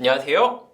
안녕하세요.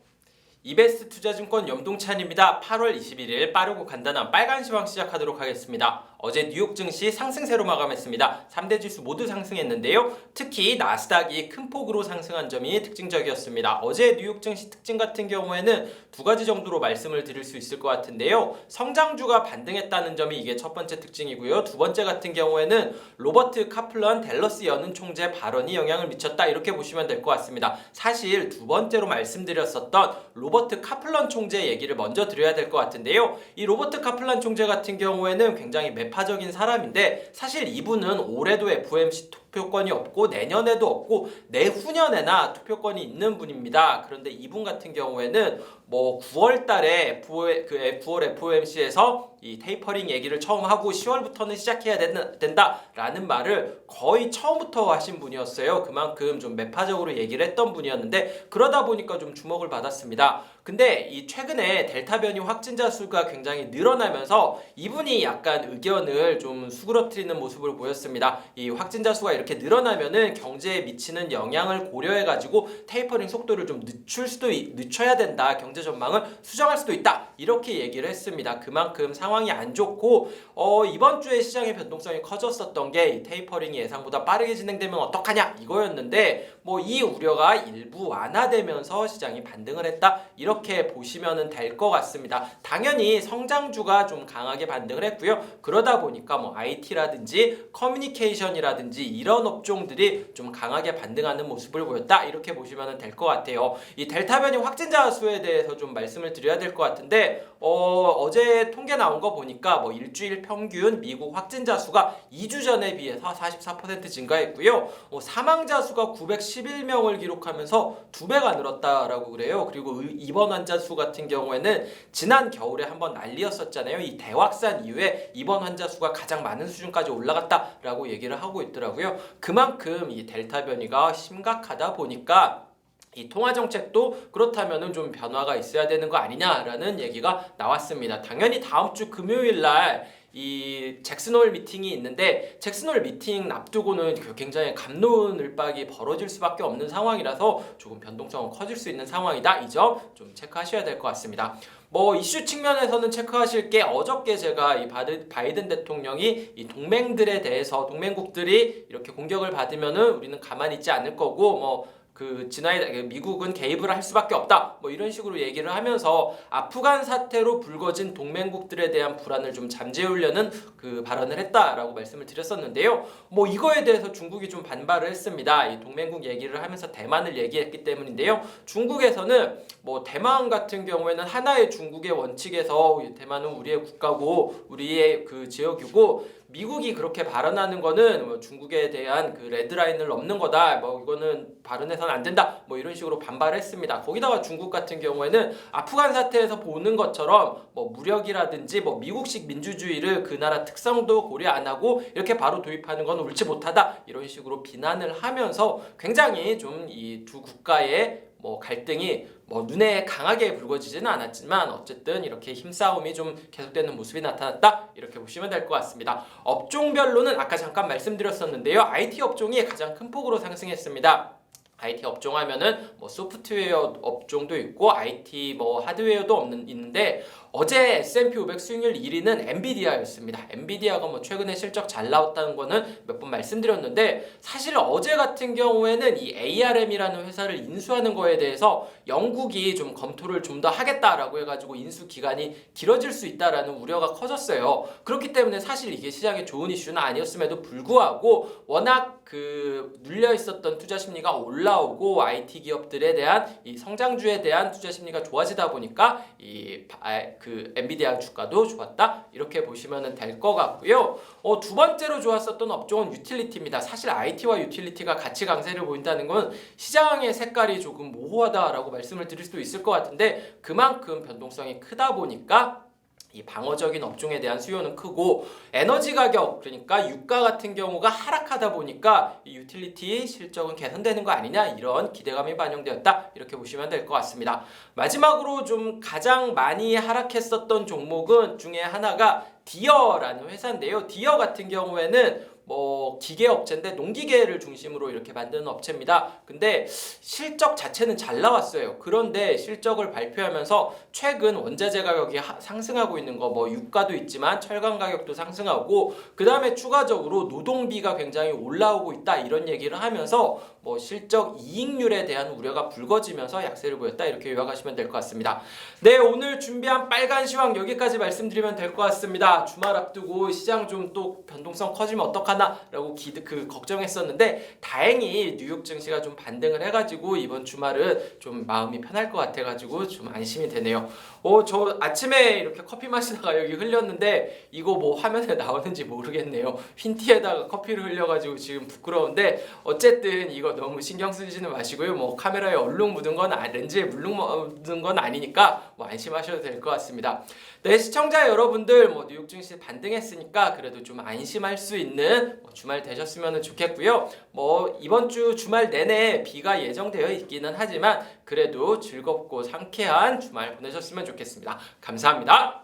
이베스트 투자증권 염동찬입니다. 8월 21일 빠르고 간단한 빨간 시황 시작하도록 하겠습니다. 어제 뉴욕 증시 상승세로 마감했습니다. 3대 지수 모두 상승했는데요. 특히 나스닥이 큰 폭으로 상승한 점이 특징적이었습니다. 어제 뉴욕 증시 특징 같은 경우에는 두 가지 정도로 말씀을 드릴 수 있을 것 같은데요. 성장주가 반등했다는 점이 이게 첫 번째 특징이고요. 두 번째 같은 경우에는 로버트 카플런 댈러스 연은 총재 발언이 영향을 미쳤다 이렇게 보시면 될 것 같습니다. 사실 두 번째로 말씀드렸었던 로버트 카플런 총재 얘기를 먼저 드려야 될 것 같은데요. 이 로버트 카플런 총재 같은 경우에는 굉장히 매 파적인 사람인데 사실 이분은 올해도 FOMC 투표권이 없고 내년에도 없고 내후년에나 투표권이 있는 분입니다. 그런데 이분 같은 경우에는 뭐 9월 달에 FO, 그 9월 FOMC에서 이 테이퍼링 얘기를 처음 하고 10월부터는 시작해야 된다, 라는 말을 거의 처음부터 하신 분이었어요. 그만큼 좀 매파적으로 얘기를 했던 분이었는데 그러다 보니까 좀 주목을 받았습니다. 근데 이 최근에 델타 변이 확진자 수가 굉장히 늘어나면서 이분이 약간 의견을 좀 수그러뜨리는 모습을 보였습니다. 이 확진자 수가 이렇게 늘어나면은 경제에 미치는 영향을 고려해 가지고 테이퍼링 속도를 좀 늦출 수도 있, 늦춰야 된다. 경제 전망을 수정할 수도 있다. 이렇게 얘기를 했습니다. 그만큼 상황이 안 좋고 어, 이번 주에 시장의 변동성이 커졌었던 게 테이퍼링이 예상보다 빠르게 진행되면 어떡하냐 이거였는데 뭐 이 우려가 일부 완화되면서 시장이 반등을 했다. 이렇게 보시면 될것 같습니다. 당연히 성장주가 좀 강하게 반등을 했고요. 그러다 보니까 뭐 IT라든지 커뮤니케이션이라든지 이런 업종들이 좀 강하게 반등하는 모습을 보였다. 이렇게 보시면 될 것 같아요. 이 델타 변이 확진자 수에 대해서 좀 말씀을 드려야 될 것 같은데 어, 어제 통계 나온 거 보니까 뭐 일주일 평균 미국 확진자 수가 2주 전에 비해서 44% 증가했고요. 어, 사망자 수가 911명을 기록하면서 두 배가 늘었다라고 그래요. 그리고 의- 입원 환자 수 같은 경우에는 지난 겨울에 한번 난리였었잖아요. 이 대확산 이후에 입원 환자 수가 가장 많은 수준까지 올라갔다라고 얘기를 하고 있더라고요. 그만큼 이 델타 변이가 심각하다 보니까 이 통화 정책도 그렇다면은 좀 변화가 있어야 되는 거 아니냐라는 얘기가 나왔습니다. 당연히 다음 주 금요일 날 이 잭슨홀 미팅이 있는데 잭슨홀 미팅 앞두고는 그 굉장히 감론을박이 벌어질 수밖에 없는 상황이라서 조금 변동성은 커질 수 있는 상황이다. 이 점 좀 체크하셔야 될 것 같습니다. 뭐 이슈 측면에서는 체크하실 게 어저께 제가 이 바이든 대통령이 이 동맹들에 대해서 동맹국들이 이렇게 공격을 받으면은 우리는 가만히 있지 않을 거고 뭐 그 진화에 미국은 개입을 할 수밖에 없다. 뭐 이런 식으로 얘기를 하면서 아프간 사태로 불거진 동맹국들에 대한 불안을 좀 잠재우려는 그 발언을 했다라고 말씀을 드렸었는데요. 뭐 이거에 대해서 중국이 좀 반발을 했습니다. 이 동맹국 얘기를 하면서 대만을 얘기했기 때문인데요. 중국에서는 뭐 대만 같은 경우에는 하나의 중국의 원칙에서 대만은 우리의 국가고 우리의 그 지역이고 미국이 그렇게 발언하는 거는 뭐 중국에 대한 그 레드라인을 넘는 거다. 뭐 이거는 발언해서는 안 된다. 뭐 이런 식으로 반발했습니다. 거기다가 중국 같은 경우에는 아프간 사태에서 보는 것처럼 뭐 무력이라든지 뭐 미국식 민주주의를 그 나라 특성도 고려 안 하고 이렇게 바로 도입하는 건 옳지 못하다. 이런 식으로 비난을 하면서 굉장히 좀 이 두 국가의 뭐 갈등이 뭐 눈에 강하게 불거지지는 않았지만 어쨌든 이렇게 힘싸움이 좀 계속되는 모습이 나타났다 이렇게 보시면 될 것 같습니다. 업종별로는 아까 잠깐 말씀드렸었는데요. IT 업종이 가장 큰 폭으로 상승했습니다. IT 업종 하면은 뭐 소프트웨어 업종도 있고 IT 뭐 하드웨어도 없는 있는데 어제 S&P 500 수익률 1위는 엔비디아였습니다. 엔비디아가 뭐 최근에 실적 잘 나왔다는 거는 몇 번 말씀드렸는데 사실 어제 같은 경우에는 이 ARM이라는 회사를 인수하는 거에 대해서 영국이 좀 검토를 좀 더 하겠다라고 해가지고 인수 기간이 길어질 수 있다라는 우려가 커졌어요. 그렇기 때문에 사실 이게 시장에 좋은 이슈는 아니었음에도 불구하고 워낙 그 눌려 있었던 투자 심리가 올라오고 IT 기업들에 대한 이 성장주에 대한 투자 심리가 좋아지다 보니까 이그 엔비디아 주가도 좋았다 이렇게 보시면 될 것 같고요. 어, 두 번째로 좋았었던 업종은 유틸리티입니다. 사실 IT와 유틸리티가 같이 강세를 보인다는 건 시장의 색깔이 조금 모호하다라고 말씀을 드릴 수도 있을 것 같은데 그만큼 변동성이 크다 보니까 이 방어적인 업종에 대한 수요는 크고 에너지 가격 그러니까 유가 같은 경우가 하락하다 보니까 이 유틸리티 실적은 개선되는 거 아니냐 이런 기대감이 반영되었다 이렇게 보시면 될 것 같습니다. 마지막으로 좀 가장 많이 하락했었던 종목은 중에 하나가 디어라는 회사인데요. 디어 같은 경우에는 뭐 기계 업체인데 농기계를 중심으로 이렇게 만드는 업체입니다. 근데 실적 자체는 잘 나왔어요. 그런데 실적을 발표하면서 최근 원자재 가격이 하- 상승하고 있는 거 뭐 유가도 있지만 철강 가격도 상승하고 그 다음에 추가적으로 노동비가 굉장히 올라오고 있다 이런 얘기를 하면서 뭐 실적 이익률에 대한 우려가 불거지면서 약세를 보였다 이렇게 요약하시면 될 것 같습니다. 네 오늘 준비한 빨간 시황 여기까지 말씀드리면 될 것 같습니다. 주말 앞두고 시장 좀 또 변동성 커지면 어떡하 나라고 기드 그 걱정했었는데 다행히 뉴욕 증시가 좀 반등을 해가지고 이번 주말은 좀 마음이 편할 것 같아가지고 좀 안심이 되네요. 어저 아침에 이렇게 커피 마시다가 여기 흘렸는데 이거 뭐 화면에 나오는지 모르겠네요. 흰 티에다가 커피를 흘려가지고 지금 부끄러운데 어쨌든 이거 너무 신경 쓰지는 마시고요. 뭐 카메라에 얼룩 묻은 건 아, 렌즈에 물룩 묻은 건 아니니까 뭐 안심하셔도 될 것 같습니다. 네 시청자 여러분들 뭐 뉴욕 증시 반등했으니까 그래도 좀 안심할 수 있는 뭐 주말 되셨으면 좋겠고요. 뭐 이번 주 주말 내내 비가 예정되어 있기는 하지만 그래도 즐겁고 상쾌한 주말 보내셨으면 좋겠습니다. 감사합니다.